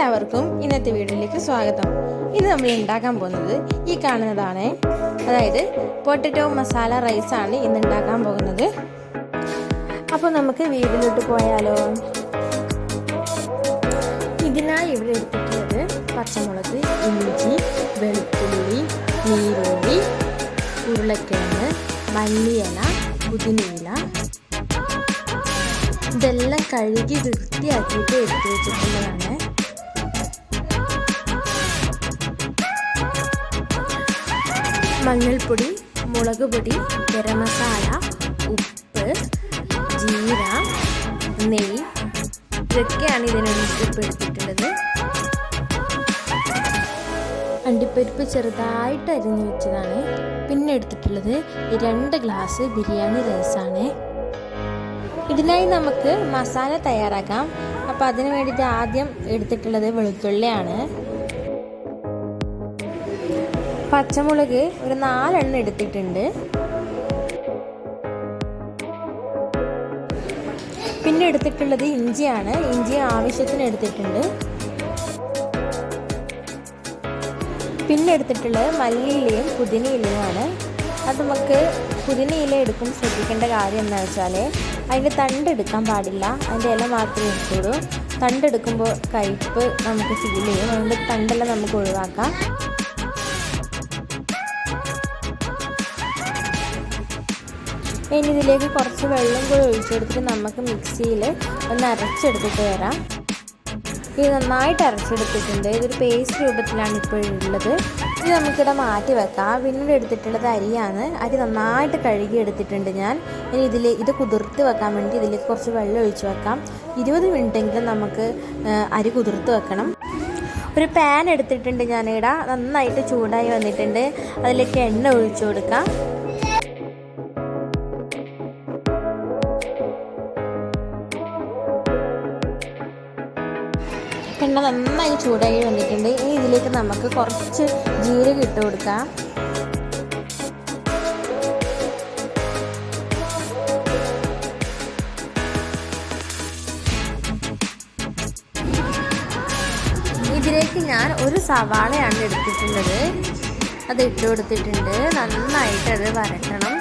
എല്ലാവർക്കും ഇന്നത്തെ വീഡിയോയിലേക്ക് സ്വാഗതം. ഇന്ന് നമ്മൾ ഉണ്ടാക്കാൻ പോകുന്നത് ഈ കാണുന്നതാണ്. അതായത് പൊട്ടറ്റോ മസാല റൈസാണ് ഇന്ന് ഉണ്ടാക്കാൻ പോകുന്നത്. അപ്പോൾ നമുക്ക് വീട്ടിലോട്ട് പോയാലോ? ഇതിനായി ഇവിടെ എടുത്തിട്ടുള്ളത് പച്ചമുളക് ഇഞ്ചി വെളുത്തുള്ളി നീരോളി ഉരുളക്കിഴങ്ങ് മല്ലിയില പുതിനയില. ഇതെല്ലാം കഴുകി വൃത്തിയാക്കിയിട്ട് എടുത്തു വെച്ചിട്ടുള്ളതാണ്. മഞ്ഞൾപ്പൊടി മുളക് പൊടി ഗരം മസാല ഉപ്പ് ജീര നെയ്യ് ഇതൊക്കെയാണ് ഇതിനൊരു എടുത്തിട്ടുള്ളത് അണ്ടിപ്പരിപ്പ് ചെറുതായിട്ട് അരിഞ്ഞു വെച്ചതാണ്. പിന്നെ എടുത്തിട്ടുള്ളത് രണ്ട് ഗ്ലാസ് ബിരിയാണി റൈസാണ്. ഇതിനായി നമുക്ക് മസാല തയ്യാറാക്കാം. അപ്പോൾ അതിന് വേണ്ടിയിട്ട് ആദ്യം എടുത്തിട്ടുള്ളത് വെളുത്തുള്ളിയാണ്. പച്ചമുളക് ഒരു നാലെണ്ണം എടുത്തിട്ടുണ്ട്. പിന്നെ എടുത്തിട്ടുള്ളത് ഇഞ്ചിയാണ്. ഇഞ്ചി ആവശ്യത്തിന് എടുത്തിട്ടുണ്ട്. പിന്നെ എടുത്തിട്ടുള്ളത് മല്ലിയിലയും പുതിനയിലയുമാണ്. അത് നമുക്ക് പുതിനയില എടുക്കും. ശ്രദ്ധിക്കേണ്ട കാര്യം എന്താ വെച്ചാൽ അതിന്റെ തണ്ട് എടുക്കാൻ പാടില്ല. അതിന്റെ ഇല മാത്രമേ എടുക്കുള്ളൂ തണ്ടെടുക്കുമ്പോൾ കയ്പ്പ് നമുക്ക് ഫീൽ ചെയ്യും. അതുകൊണ്ട് തണ്ടെല്ലാം നമുക്ക് ഒഴിവാക്കാം. ഇനി ഇതിലേക്ക് കുറച്ച് വെള്ളം കൂടി ഒഴിച്ചെടുത്തിട്ട് നമുക്ക് മിക്സിയിൽ ഒന്ന് അരച്ചെടുത്തിട്ട് വരാം. ഇത് നന്നായിട്ട് അരച്ചെടുത്തിട്ടുണ്ട്. ഇതൊരു പേസ്റ്റ് രൂപത്തിലാണ് ഇപ്പോഴുള്ളത് ഇത് നമുക്കിവിടെ മാറ്റി വെക്കാം. പിന്നീട് എടുത്തിട്ടുള്ളത് അരിയാണ്. അരി നന്നായിട്ട് കഴുകി എടുത്തിട്ടുണ്ട് ഞാൻ. ഇനി ഇതിൽ ഇത് കുതിർത്ത് വെക്കാൻ വേണ്ടി ഇതിലേക്ക് കുറച്ച് വെള്ളം ഒഴിച്ച് വെക്കാം. ഇരുപത് മിനിറ്റെങ്കിലും നമുക്ക് അരി കുതിർത്ത് വെക്കണം. ഒരു പാൻ എടുത്തിട്ടുണ്ട് ഞാനിവിടെ. നന്നായിട്ട് ചൂടായി വന്നിട്ടുണ്ട്. അതിലേക്ക് എണ്ണ ഒഴിച്ചു കൊടുക്കാം. എണ്ണ നന്നായി ചൂടായി വന്നിട്ടുണ്ട്. ഇനി ഇതിലേക്ക് നമുക്ക് കുറച്ച് ജീരകം ഇട്ട് കൊടുക്കാം. ഇതിലേക്ക് ഞാൻ ഒരു സവാളയാണ് എടുത്തിട്ടുള്ളത്. അത് ഇട്ട് കൊടുത്തിട്ടുണ്ട്. നന്നായിട്ട് അത് വരട്ടണം.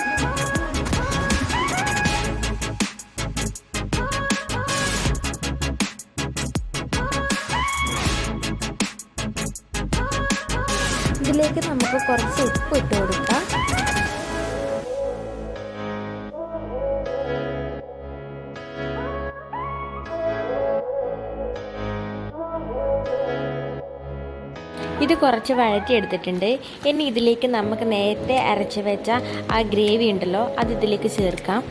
ഇതിലേക്ക് നമുക്ക് കുറച്ച് ഉപ്പ് ഇട്ട് കൊടുക്കാം. ഇത് കുറച്ച് വഴറ്റിയെടുത്തിട്ടുണ്ട്. ഇനി ഇതിലേക്ക് നമുക്ക് നേരത്തെ അരച്ച് വെച്ച ആ ഗ്രേവി ഉണ്ടല്ലോ അത് ഇതിലേക്ക് ചേർക്കാം.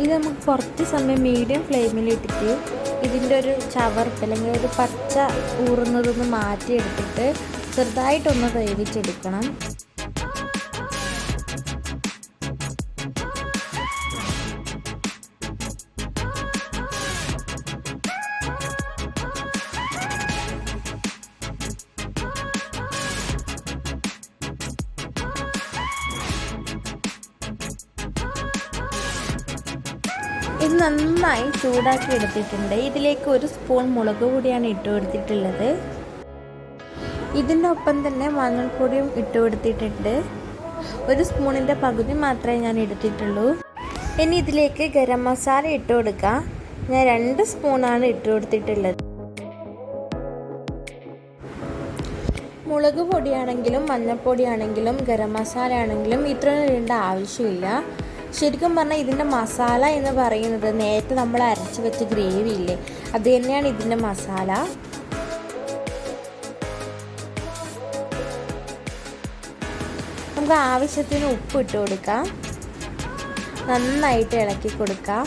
ഇത് നമുക്ക് കുറച്ച് സമയം മീഡിയം ഫ്ലെയിമിൽ ഇട്ടിട്ട് ഇതിന്റെ ഒരു ചവർപ്പ് അല്ലെങ്കിൽ ഒരു പച്ച ഊറുന്നതൊന്ന് മാറ്റിയെടുത്തിട്ട് ചെറുതായിട്ടൊന്ന് വേവിച്ചെടുക്കണം. ഇത് നന്നായി ചൂടാക്കി എടുത്തിട്ടുണ്ട്. ഇതിലേക്ക് ഒരു സ്പൂൺ മുളക് പൊടിയാണ് ഇട്ട് കൊടുത്തിട്ടുള്ളത്. ഇതിന്റെ ഒപ്പം തന്നെ മഞ്ഞൾപ്പൊടിയും ഇട്ട് കൊടുത്തിട്ടുണ്ട്. ഒരു സ്പൂണിന്റെ പകുതി മാത്രമേ ഞാൻ എടുത്തിട്ടുള്ളൂ. ഇനി ഇതിലേക്ക് ഗരം മസാല ഇട്ട് കൊടുക്കാം. ഞാൻ രണ്ട് സ്പൂണാണ് ഇട്ട് കൊടുത്തിട്ടുള്ളത്. മുളക് പൊടിയാണെങ്കിലും മഞ്ഞൾപ്പൊടിയാണെങ്കിലും ഗരം മസാല ആണെങ്കിലും ഇത്രയും ഇടേണ്ട ആവശ്യമില്ല. ശരിക്കും പറഞ്ഞാൽ ഇതിന്റെ മസാല എന്ന് പറയുന്നത് നേരത്തെ നമ്മൾ അരച്ച് വെച്ച ഗ്രേവി ഇല്ലേ അത് തന്നെയാണ് ഇതിന്റെ മസാല. നമുക്ക് ആവശ്യത്തിന് ഉപ്പ് ഇട്ട് കൊടുക്കാം. നന്നായിട്ട് ഇളക്കി കൊടുക്കാം.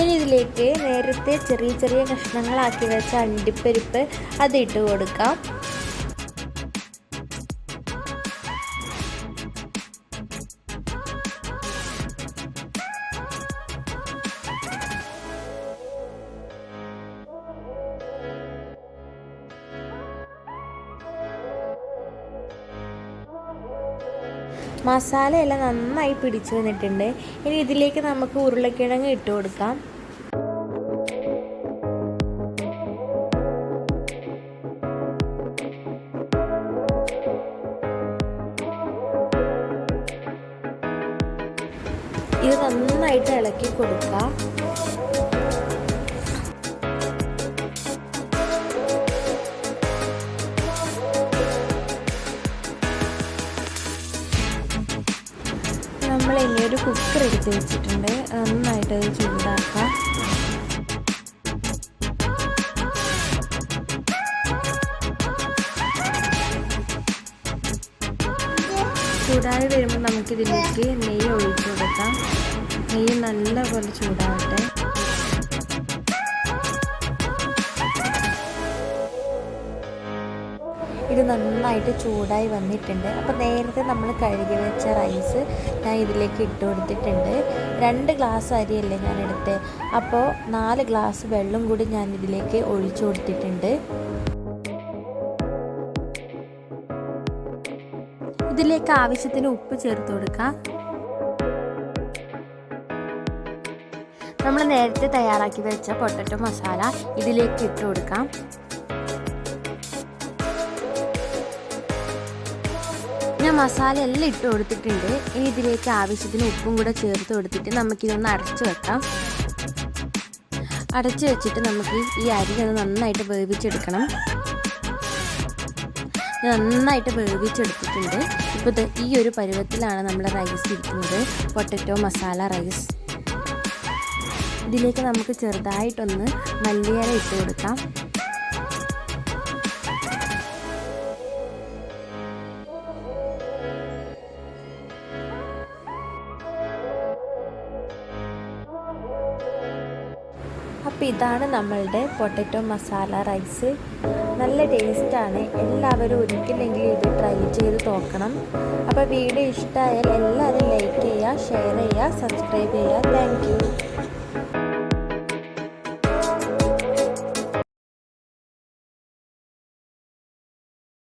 ഇനി ഇതിലേക്ക് നേരത്തെ ചെറിയ ചെറിയ കഷ്ണങ്ങളാക്കി വെച്ച അണ്ടിപ്പരിപ്പ് അതിട്ട് കൊടുക്കാം. മസാലയെല്ലാം നന്നായി പിടിച്ചു വന്നിട്ടുണ്ട്. ഇനി ഇതിലേക്ക് നമുക്ക് ഉരുളക്കിഴങ്ങ് ഇട്ട് കൊടുക്കാം. ഇത് നന്നായിട്ട് ഇളക്കി കൊടുക്കുക ഇനി കുക്കർ എടുത്ത് വെച്ചിട്ടുണ്ട്. നന്നായിട്ട് അത് ചൂടാക്കാം. ചൂടായി വരുമ്പോൾ നമുക്കിതിലേക്ക് നെയ്യ് ഒഴിച്ചു കൊടുക്കാം. നെയ്യ് നല്ലപോലെ ചൂടാവട്ടെ. നന്നായിട്ട് ചൂടായി വന്നിട്ടുണ്ട്. അപ്പോൾ നേരത്തെ നമ്മൾ കഴുകി വെച്ച റൈസ് ഞാൻ ഇതിലേക്ക് ഇട്ട് കൊടുത്തിട്ടുണ്ട്. രണ്ട് ഗ്ലാസ് അരിയല്ലേ ഞാൻ എടുത്തത് അപ്പോൾ നാല് ഗ്ലാസ് വെള്ളം കൂടി ഞാൻ ഇതിലേക്ക് ഒഴിച്ചു കൊടുത്തിട്ടുണ്ട്. ഇതിലേക്ക് ആവശ്യത്തിന് ഉപ്പ് ചേർത്ത് കൊടുക്കാം. നമ്മൾ നേരത്തെ തയ്യാറാക്കി വെച്ച പൊട്ടറ്റോ മസാല ഇതിലേക്ക് ഇട്ട് കൊടുക്കാം. ഞാൻ മസാല എല്ലാം ഇട്ട് കൊടുത്തിട്ടുണ്ട്. ഇനി ഇതിലേക്ക് ആവശ്യത്തിന് ഉപ്പും കൂടെ ചേർത്ത് കൊടുത്തിട്ട് നമുക്കിതൊന്ന് അടച്ചു വെക്കാം. അടച്ചു വെച്ചിട്ട് നമുക്ക് ഈ അരി അത് നന്നായിട്ട് വേവിച്ചെടുക്കണം. നന്നായിട്ട് വേവിച്ചെടുത്തിട്ടുണ്ട്. ഇപ്പോൾ ഈ ഒരു പരുവത്തിലാണ് നമ്മൾ റൈസ് ഇരിക്കുന്നത്. പൊട്ടറ്റോ മസാല റൈസ് ഇതിലേക്ക് നമുക്ക് ചെറുതായിട്ടൊന്ന് മല്ലിയില ഇട്ട് കൊടുക്കാം. അപ്പോൾ ഇതാണ് നമ്മളുടെ പൊട്ടറ്റോ മസാല റൈസ്. നല്ല ടേസ്റ്റാണ്. എല്ലാവരും ഒരിക്കലെങ്കിലും ഇത് ട്രൈ ചെയ്ത് നോക്കണം. അപ്പോൾ വീഡിയോ ഇഷ്ടമായാൽ എല്ലാവരും ലൈക്ക് ചെയ്യുക ഷെയർ ചെയ്യുക സബ്സ്ക്രൈബ് ചെയ്യുക. താങ്ക്